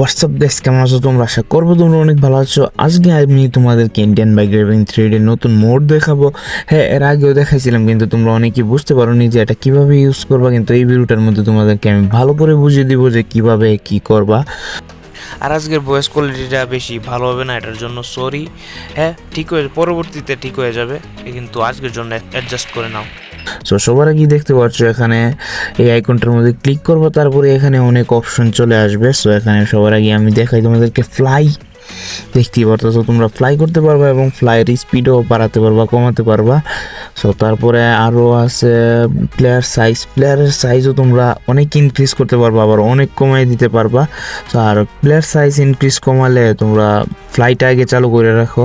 WhatsApp guys, কেমন আছো তোমরা? আশা করব তোমরা অনেক ভালো আছো। আজকে আমি তোমাদেরকে ইন্ডিয়ান বাইক ড্রাইভিং থ্রি এর নতুন মোড দেখাবো। হ্যাঁ এর আগেও দেখাইছিলাম, কিন্তু তোমরা অনেকেই বুঝতে পারোনি যে এটা কীভাবে ইউজ করবা। কিন্তু এই ভিডিওটার মধ্যে তোমাদেরকে আমি ভালো করে বুঝিয়ে দিব যে কীভাবে কি করবা। আর আজকের ভয়েস কোয়ালিটিটা বেশি ভালো হবে না, এটার জন্য সরি হ্যাঁ ঠিক হয়ে, পরবর্তীতে ঠিক হয়ে যাবে। কিন্তু আজকের জন্য অ্যাডজাস্ট করে নাও। সো সবার আগে দেখতে পাচ্ছ এখানে এই আইকনটার মধ্যে ক্লিক করব, তারপরে এখানে অনেক অপশন চলে আসবে। সো এখানে সবার আগে আমি দেখাই তোমাদেরকে ফ্লাই দেখতেই পারতেছো, তোমরা ফ্লাই করতে পারবা এবং ফ্লাইয়ের স্পিডও বাড়াতে পারবা, কমাতে পারবা। সো তারপরে আরও আছে প্লেয়ার সাইজ প্লেয়ারের সাইজও তোমরা অনেক ইনক্রিজ করতে পারবা, আবার অনেক কমাই দিতে পারবা। তো আর প্লেয়ার সাইজ ইনক্রিজ কমালে তোমরা ফ্লাইটা আগে চালু করে রাখো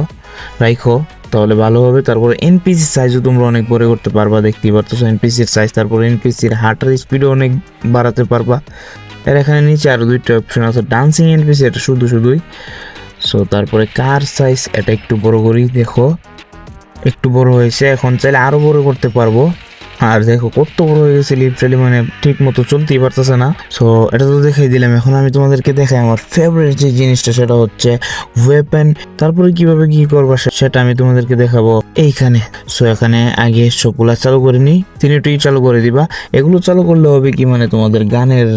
রাখো তাহলে ভালো হবে। তারপরে এনপিসির সাইজও তোমরা অনেক বড় করতে পারবা, দেখতেই পারতেছো। এনপিসির সাইজ তারপরে এনপিসির হার্টের স্পিডও অনেক বাড়াতে পারবা। এর এখানে নিচে আরও দুইটা অপশন আছে। ডান্সিং এনপিসি এটা শুধু শুধুই। সো তারপরে কার সাইজ এটা একটু বড় করি দেখো। একটু বড় হয়েছে। এখন চাইলে আরও বড় করতে পারব। আর দেখো, কত বড় হয়ে গেছে লিপচালি মানে ঠিক মতো চলতেই পারতেছে না। সো এটা তো দেখাই দিলাম, এখন আমি তোমাদেরকে দেখাই আমার ফেভারিট যে জিনিসটা, সেটা হচ্ছে ওয়েপেন তারপরে কীভাবে কি করবা সেটা আমি তোমাদেরকে দেখাবো এইখানে। সো এখানে আগে সবগুলা চালু করে নিই, তিনটেই চালু করে দিবা। এগুলো চালু করলে হবে কি মানে তোমাদের গানের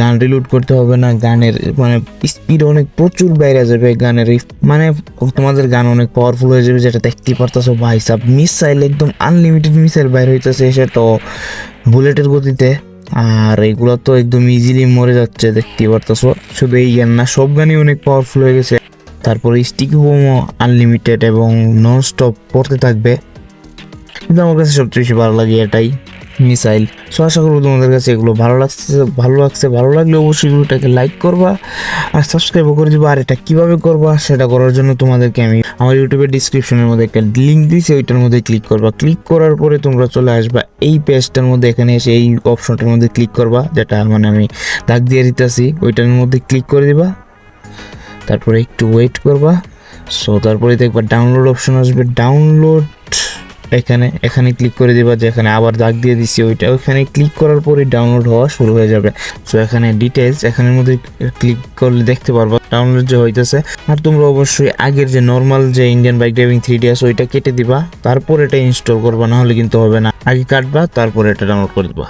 গান রিলোড করতে হবে না, গানের মানে স্পিড অনেক প্রচুর বাইরে যাবে, গানের মানে তোমাদের গান অনেক পাওয়ারফুল হয়ে যাবে, যেটা দেখতেই পারতেছো, ভাই সাব মিসাইল একদম আনলিমিটেড মিসাইল বাইর হইতেছে এসে তো বুলেটের গতিতে। আর এগুলো তো একদম ইজিলি মরে যাচ্ছে, দেখতেই পারতেছো। শুধু এই গান না, সব গানই অনেক পাওয়ারফুল হয়ে গেছে। তারপরে স্টিকি হোমও আনলিমিটেড এবং নন স্টপ পড়তে থাকবে। কিন্তু আমার কাছে সবচেয়ে বেশি ভালো লাগে এটাই। মিসাইল। সো আশা করব তোমাদের কাছে এগুলো ভালো লাগছে ভালো লাগছে, ভালো লাগলে অবশ্যই এগুলোটাকে লাইক করবা আর সাবস্ক্রাইবও করে দিবা। আর এটা কীভাবে করবা সেটা করার জন্য তোমাদেরকে আমি আমার ইউটিউবের ডিসক্রিপশনের মধ্যে একটা লিঙ্ক দিয়েছি ওইটার মধ্যে ক্লিক করবা। ক্লিক করার পরে তোমরা চলে আসবা এই পেজটার মধ্যে, এখানে এসে এই অপশনটার মধ্যে ক্লিক করবা, যেটা মানে আমি দাগ দিয়ে দিতেছি। ওইটার মধ্যে ক্লিক করে দিবা। তারপরে একটু ওয়েট করবা। সো তারপরে দেখবা ডাউনলোড অপশন আসবে। ডাউনলোড এখানে এখানে ক্লিক করে দিবা যে এখানে আবার দাগ দিয়ে দিচ্ছি ওইটা, ওইখানে ক্লিক করার পরে ডাউনলোড হওয়া শুরু হয়ে যাবে। সো এখানে ডিটেলস এখানের মধ্যে ক্লিক করলে দেখতে পারবা ডাউনলোড যে হইতেছে। আর তোমরা অবশ্যই আগের যে নর্মাল যে Indian bike driving three D আছে, ওইটা কেটে দিবা, তারপর এটা ইনস্টল করবা না হলে কিন্তু হবে না। আগে কাটবা, তারপর এটা ডাউনলোড করে দিবা।